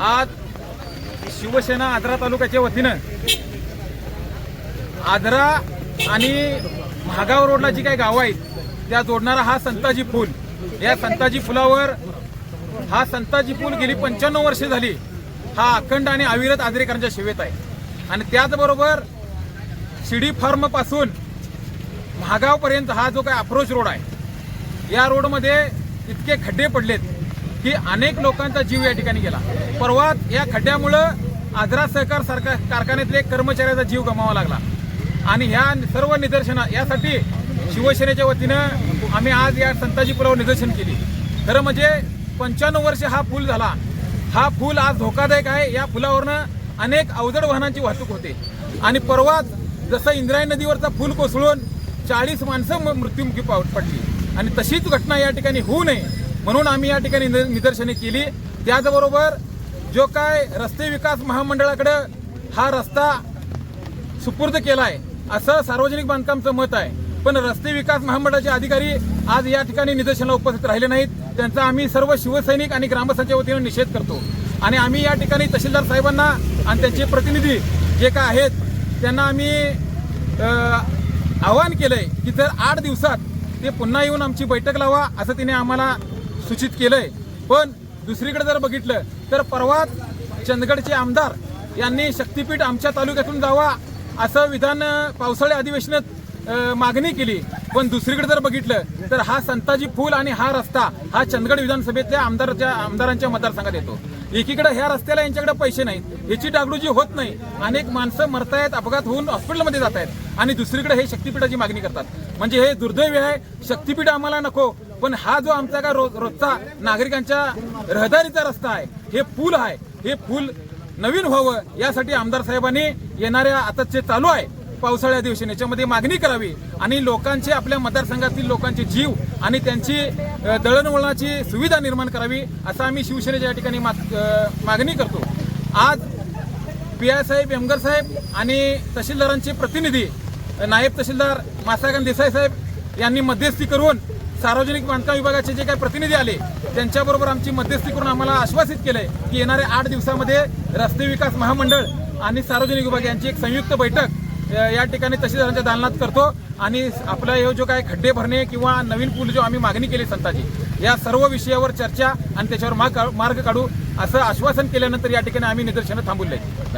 आज शिवसेना आजरा तालुक्याच्या वतीनं आजरा आणि महागाव रोडला जी काही गावं आहेत त्या जोडणारा हा संताजी पूल या संताजी पुलावर हा संताजी पूल गेली पंच्याण्णव वर्षे झाली. हा अखंड आणि अविरत आजरेकरांच्या सेवेत आहे. आणि त्याचबरोबर शिडी फार्मपासून महागावपर्यंत हा जो काही अप्रोच रोड आहे या रोडमध्ये इतके खड्डे पडलेत. की अनेक लोकांचा जीव या ठिकाणी गेला. परवा या खड्ड्यामुळं आजरा सहकार सरकार कारखान्यातले कर्मचाऱ्याचा जीव गमावा लागला. आणि ह्या सर्व निदर्शनं यासाठी शिवसेनेच्या वतीनं आम्ही आज या संताजी पुलावर निदर्शन केली. खरं म्हणजे पंच्याण्णव वर्ष हा पूल झाला. हा पूल आज धोकादायक आहे. या पुलावरनं अनेक अवजड वाहनांची वाहतूक होते. आणि परवाच जसं इंद्राय नदीवरचा पूल कोसळून चाळीस माणसं म- मृत्युमुखी पडली. आणि तशीच घटना या ठिकाणी होऊ नये म्हणून आम्ही या ठिकाणी निद- निदर्शने केली. त्याचबरोबर जो काय रस्ते विकास महामंडळाकडं हा रस्ता सुपूर्द केला आहे असं सार्वजनिक बांधकामचं मत आहे. पण रस्ते विकास महामंडळाचे अधिकारी आज या ठिकाणी निदर्शनाला उपस्थित राहिले नाहीत. त्यांचा आम्ही सर्व शिवसैनिक आणि ग्रामस्थांच्या वतीनं निषेध करतो. आणि आम्ही या ठिकाणी तहसीलदार साहेबांना आणि त्यांचे प्रतिनिधी जे काय आहेत त्यांना आम्ही आवाहन आवाहन केलंय की जर आठ दिवसात ते पुन्हा येऊन आमची बैठक लावा असं तिने आम्हाला सूचित केलंय. पण दुसरीकडे जर बघितलं तर परवा चंदगडचे आमदार यांनी शक्तीपीठ आमच्या तालुक्यातून जावा असं विधान पावसाळी अधिवेशनात मागणी केली. पण दुसरीकडे जर बघितलं तर हा संताजी फूल आणि हा रस्ता हा चंदगड विधानसभेतल्या आमदाराच्या आमदारांच्या मतदारसंघात येतो. एकीकडे ह्या रस्त्याला यांच्याकडे पैसे नाहीत. याची डागडुजी होत नाही. अनेक माणसं मरतायत अपघात होऊन हॉस्पिटलमध्ये जात आहेत आणि दुसरीकडे हे शक्तीपीठाची मागणी करतात. म्हणजे हे दुर्दैव आहे. शक्तीपीठ आम्हाला नको. पण हा जो आमचा का रोज रोजचा नागरिकांच्या रहदारीचा रस्ता आहे हे पूल आहे हे पूल नवीन व्हावं यासाठी आमदार साहेबांनी येणाऱ्या आता जे चालू आहे पावसाळ्या दिवशी. याच्यामध्ये मागणी करावी आणि लोकांचे आपल्या मतदारसंघातील लोकांचे जीव आणि त्यांची दळणवळणाची सुविधा निर्माण करावी असं आम्ही शिवसेनेच्या या ठिकाणी मागणी करतो. आज पी आय साहेब एमगर साहेब आणि तहसीलदारांचे प्रतिनिधी नायब तहसीलदार मासागन देसाई साहेब यांनी मध्यस्थी करून सार्वजनिक बांधकाम विभागाचे जे काही प्रतिनिधी आले त्यांच्याबरोबर आमची मध्यस्थी करून आम्हाला आश्वासित केलंय की येणाऱ्या आठ दिवसामध्ये रस्ते विकास महामंडळ आणि सार्वजनिक विभाग यांची एक संयुक्त बैठक या ठिकाणी तहसीलदारांच्या दालनात करतो आणि आपला हे जो काय खड्डे भरणे किंवा नवीन पूल जो आम्ही मागणी केली संताची या सर्व विषयावर चर्चा आणि त्याच्यावर मार्ग काढू असं आश्वासन केल्यानंतर या ठिकाणी आम्ही निदर्शनं थांबवले